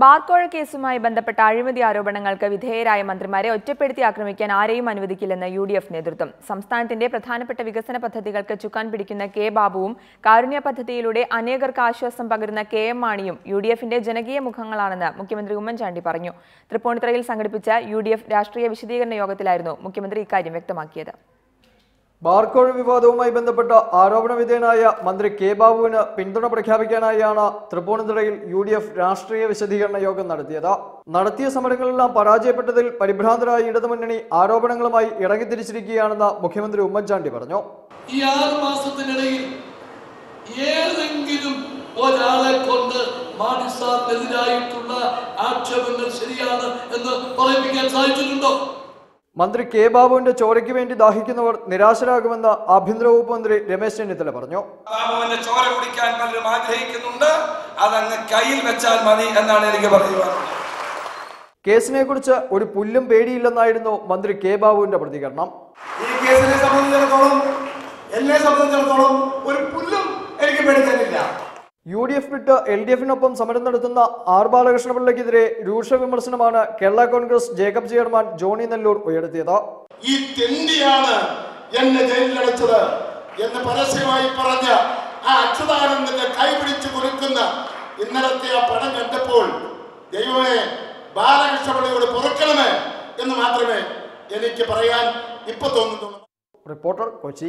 ബാർക്കോഴ കേസുമായി ബന്ധപ്പെട്ട അഴിമതി ആരോപണങ്ങൾക്ക് വിധേയരായ മന്ത്രിമാരെ ഒറ്റപ്പെടുത്തി ആക്രമിക്കാൻ ആരെയും അനുവദിക്കില്ലെന്ന് യു ഡി എഫ് നേതൃത്വം. സംസ്ഥാനത്തിന്റെ പ്രധാനപ്പെട്ട വികസന പദ്ധതികൾക്ക് ചുക്കാൻ പിടിക്കുന്ന കെ ബാബുവും കാരുണ്യ പദ്ധതിയിലൂടെ അനേകർക്ക് ആശ്വാസം പകരുന്ന കെ എം മാണിയും യു ഡി എഫിന്റെ ജനകീയ മുഖങ്ങളാണെന്ന് മുഖ്യമന്ത്രി ഉമ്മൻചാണ്ടി പറഞ്ഞു. തൃപ്പൂണിത്തുറയിൽ സംഘടിപ്പിച്ച യു ഡി എഫ് രാഷ്ട്രീയ വിശദീകരണ യോഗത്തിലായിരുന്നു മുഖ്യമന്ത്രി ഇക്കാര്യം വ്യക്തമാക്കിയത്. ബാർക്കോഴ വിവാദവുമായി ബന്ധപ്പെട്ട ആരോപണ വിധേയനായ മന്ത്രി കെ ബാബുവിന് പിന്തുണ പ്രഖ്യാപിക്കാനായാണ് തൃപ്പൂണിത്തുറയിൽ യു ഡി എഫ് രാഷ്ട്രീയ വിശദീകരണ യോഗം നടത്തിയത്. നടത്തിയ സമരങ്ങളെല്ലാം പരാജയപ്പെട്ടതിൽ പരിഭ്രാന്തരായ ഇടതുമുന്നണി ആരോപണങ്ങളുമായി ഇറങ്ങിത്തിരിച്ചിരിക്കുകയാണെന്ന് മുഖ്യമന്ത്രി ഉമ്മൻചാണ്ടി പറഞ്ഞു. ഈ ആറ് മാസത്തിനിടയിൽ ഏതെങ്കിലും ഒരാളെ കൊണ്ട് മാണിസാറിനെതിരായിട്ടുള്ള ആക്ഷേപങ്ങൾ ശരിയാണ് എന്ന് പറയിപ്പിക്കാൻ സാധിച്ചിട്ടുണ്ടോ? മന്ത്രി കെ ബാബുവിന്റെ ചോരയ്ക്ക് വേണ്ടി ദാഹിക്കുന്നവർ നിരാശരാകുമെന്ന് ആഭ്യന്തര വകുപ്പ് മന്ത്രി രമേശ് ചെന്നിത്തല പറഞ്ഞു. ബാബുവിന്റെ ചോര കുടിക്കാൻ പലരും ആഗ്രഹിക്കുന്നുണ്ട്. അതങ്ങ് കയ്യിൽ വെച്ചാൽ മതി എന്നാണ് എനിക്ക് പറയുന്നത് കേസിനെ കുറിച്ച് ഒരു പുല്ലും പേടിയില്ലെന്നായിരുന്നു മന്ത്രി കെ ബാബുവിന്റെ പ്രതികരണം. ഈ കേസിനെ സംബന്ധിച്ചിടത്തോളം എന്നെ സംബന്ധിച്ചിടത്തോളം ഒരു പുല്ലും എനിക്ക് പേടിക്കാനില്ല. യു ഡി എഫ് വിട്ട് എൽ ഡി എഫിനൊപ്പം സമരം നടത്തുന്ന ആർ ബാലകൃഷ്ണപിള്ളയ്ക്കെതിരെ രൂക്ഷ വിമർശനമാണ് കേരള കോൺഗ്രസ് ജേക്കബ് ചെയർമാൻ ജോണി നെല്ലൂർ ഉയർത്തിയത്. ഈ തെണ്ടിയാണ് എന്നെ ജയിലിലടച്ചത് എന്ന് പരസ്യമായി പറഞ്ഞ ആ അച്യുതാനന്ദന്റെ കൈപിടിച്ച് കുറിക്കുന്ന ഇന്നലത്തെ ആ പടം കണ്ടപ്പോൾ ദൈവമേ ബാലകൃഷ്ണപിള്ളയോട് പൊറുക്കണമേ എന്ന് മാത്രമേ എനിക്ക് പറയാൻ ഇപ്പൊ തോന്നുന്നുള്ളൂ. റിപ്പോർട്ടർ കൊച്ചി.